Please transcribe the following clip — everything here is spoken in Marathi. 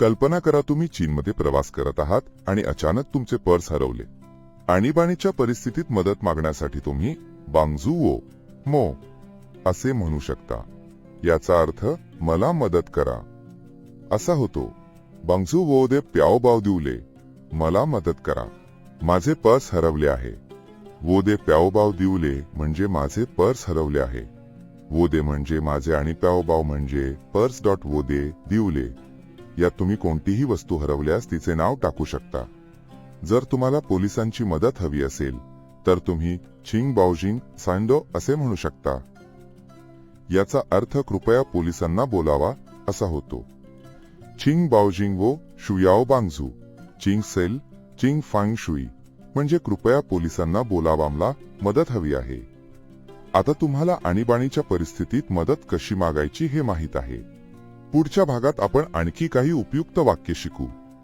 कल्पना करा तुम्ही चीनमध्ये प्रवास करत आहात आणि अचानक तुमचे पर्स हरवले. आणीबाणीच्या परिस्थितीत मदत मागण्यासाठी तुम्ही बांगझू वो मो असे म्हणू शकता. याचा अर्थ मला मदत करा. असा होतो. बांगजू वो दे प्याव बाव दिवले. मला मदत करा. माझे पर्स हरवले आहे. वो दे प्याव बाव दिवले म्हणजे माझे पर्स हरवले आहे. वो दे म्हणजे माझे आणि प्याव बाव म्हणजे पर्स डॉट वो दे दिवले. यात तुम्ही कोणतीही वस्तू हरवल्यास तिचे नाव टाकू शकता. जर तुम्हाला पोलिसांची मदत हवी असेल तर तुम्ही छिंग बाऊजिंग सांडो असे म्हणू शकता. याचा अर्थ कृपया पोलिसांना बोलावा असा होतो. छिंग बाऊजिंग वो शुयाओ बांगझू चिंग सेल चिंग फांग शुई म्हणजे कृपया पोलिसांना बोलावामला मदत हवी आहे. आता तुम्हाला आणीबाणीच्या परिस्थितीत मदत कशी मागायची हे माहीत आहे. पुढच्या भागात आपण आणखी काही उपयुक्त वाक्य शिकू.